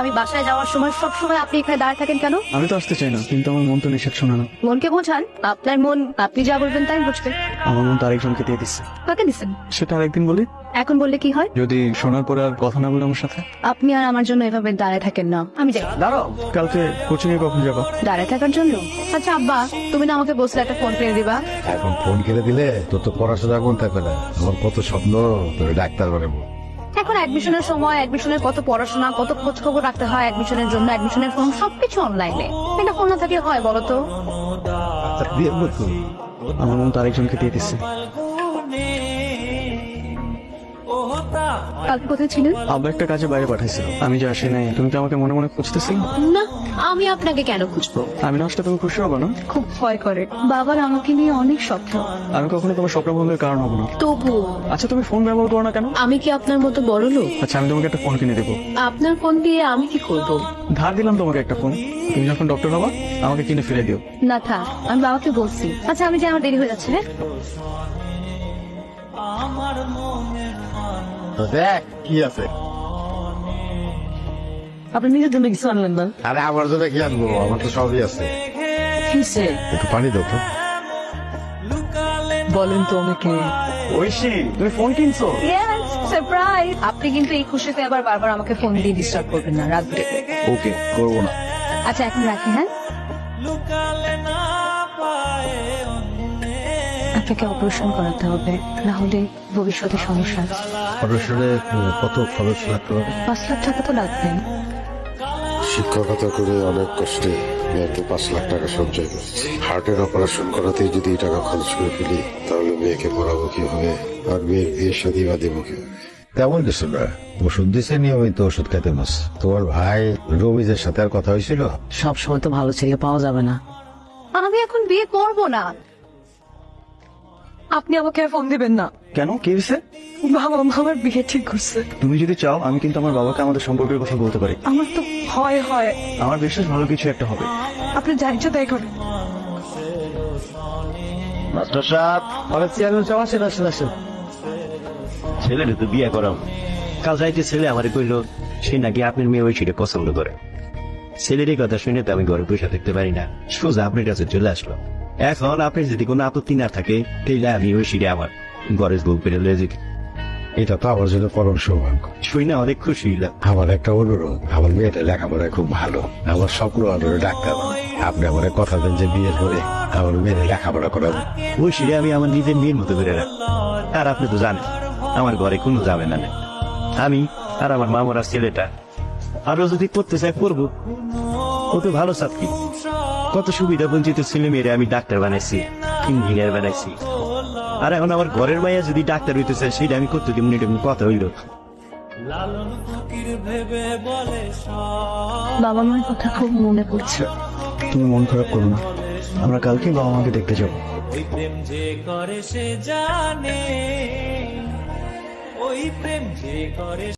আমি বাসায় যাওয়ার সময় সব সময় আপনি এখানে দাঁড়িয়ে থাকেন কেন? আমি তো আসতে চাই না কিন্তু আমার মন তো নিষেধ শোনা না। মনকে বোঝান আপনার মন আপনি যা বলবেন তাই বুঝবে। আমার মন তো আরেকজনকে দিয়ে দিচ্ছে। কাকে দিচ্ছেন? সেটা আরেকদিন বলি। এখন বললে কি হয়? যদি শোনার পরে আর কথা না বলে আমার সাথে? আপনি আর আমার জন্য এভাবে দাঁড়ায় থাকেন না। আমি যাই। দাঁড়াও কালকে কোচিং এ কখন যাবা? দাঁড়ায় থাকার জন্য? আচ্ছা আব্বা তুমি না আমাকে বসলে একটা ফোন কিনে দিবা? এখন ফোন কেটে দিলে তোর তো পড়াশোনা কোন থাকবে না। আমার কত স্বপ্ন তোর ডাক্তার বানাবো। এখন অ্যাডমিশনের সময় অ্যাডমিশনের কত পড়াশোনা, কত খোঁজ খবর রাখতে হয় অ্যাডমিশনের জন্য অ্যাডমিশনের ফর্ম সবকিছু অনলাইনে এটা ফোন না থাকলে হয় বলতো আমার মন তো আরেকজনকে দিয়ে দিচ্ছে। কালকে কোথায় ছিলেন? আব্বা একটা কাজে বাইরে পাঠাইছিল আমি যে আসি নাই। তুমি কি আমাকে মনে মনে খুঁজতেছি? না আমি আপনাকে কেন খুঁজবো? আমি না আসলে তুমি খুশি হব না? খুব ভয় করে। বাবার আমাকে নিয়ে অনেক স্বপ্ন। আমি কখনো তোমার স্বপ্ন ভঙ্গের কারণ হব না। তবু আচ্ছা তুমি ফোন ব্যবহার করো না কেন? আমি কি আপনার মতো বড় লোক? আচ্ছা আমি তোমাকে একটা ফোন কিনে দেবো। আপনার ফোন দিয়ে আমি কি করব? ধার দিলাম তোমাকে একটা ফোন তুমি যখন ডক্টর হবা আমাকে কিনে ফিরে দিও। না থাক আমি বাবাকে বলছি। আচ্ছা আমি যে আমার দেরি হয়ে যাচ্ছে হ্যাঁ? তো দেখ কি আছে? আপনি নিজের জন্য কিছু আনলেন না? আরে আমার জন্য কি আনব? আমার তো সবই আছে। কিসে? একটু পানি দাও তো। বলেন তো আমাকে। ঐশী তুমি ফোন কিনছো? সারপ্রাইজ আপনি কিন্তু এই খুশিতে আবার বারবার আমাকে ফোন দিয়ে ডিস্টার্ব করবেন না রাত। ওকে করব না। আচ্ছা এখন রাখি হ্যাঁ? আপনাকে অপারেশন করাতে হবে না হলে ভবিষ্যতে সমস্যা আছে। অপারেশনে কত খরচ লাগতে পারে পাঁচ লাখ টাকা তো লাগবে। শিক্ষকতা করে অনেক কষ্টে মেয়েকে পাঁচ লাখ টাকা সঞ্চয় করেছি। হার্টের অপারেশন করাতেই যদি টাকা খরচ করে ফেলি তাহলে মেয়েকে পড়াবো কি হবে আর মেয়ের বিয়ের সাথে বা দেবো কি তেমন কিছু না ওষুধ দিছে নিয়মিত ওষুধ খাইতে মাস। তোমার ভাই রবিজের সাথে আর কথা হয়েছিল? সব সময় তো ভালো ছেলে পাওয়া যাবে না। আমি এখন বিয়ে করব না। আপনি আমাকে আর ফোন দিবেন না। কেন? কি হয়েছে? বাবা মা আমার বিয়ে ঠিক করছে। তুমি যদি চাও আমি কিন্তু আমার বাবাকে আমাদের সম্পর্কের কথা বলতে পারি। আমার তো হয় হয়। আমার বিশ্বাস ভালো কিছু একটা হবে। আপনি যা ইচ্ছা তাই করেন মাস্টার সাহেব। অনেক চেয়ারম্যান সব আসেন আসেন আসেন। ছেলেটা তো বিয়ে করাম কাল যাইতে ছেলে আমারে কইলো সে নাকি আপনার মেয়ে ওই ছেলে পছন্দ করে। ছেলের এই কথা শুনে তো আমি ঘরে বসে থাকতে পারি না। সোজা আপনার কাছে চলে আসলো। এখন আপনার যদি কোনো আপত্তি না থাকে তাহলে আমি ওই সিঁড়ে আমার গরেশ বউ পেরে যেতে এটা তো আমার জন্য পরম সৌভাগ্য। শুই না অনেক খুশি হইলাম। আমার একটা অনুরোধ আমার মেয়েটা লেখাপড়ায় খুব ভালো আমার স্বপ্ন আলো ডাক্তার। আপনি আমার কথা দেন যে বিয়ে করে আমার মেয়ের লেখাপড়া করাবেন ওই সিঁড়ে আমি আমার নিজের মেয়ের মতো করে রাখি। আর আপনি তো জানেন আমার ঘরে কোনো যাবে না। আমি আর আমার মামারা ছেলেটা আরও যদি করতে চাই করব। ও তো ভালো চাকরি। কত সুবিধা বঞ্চিত ছেলে মেয়েরে আমি ডাক্তার বানাইছি ইঞ্জিনিয়ার বানাইছি। আর এখন আমার ঘরের মাইয়া যদি ডাক্তার হইতে চায় সেটা আমি করতে দিব এটা কোনো কথা হইল। বাবা মার কথা খুব মনে পড়ছে। তুমি মন খারাপ করো না। আমরা কালকে বাবা মাকে দেখতে যাব। ওই প্রেম যে করে সে জানে ওই প্রেম যে করে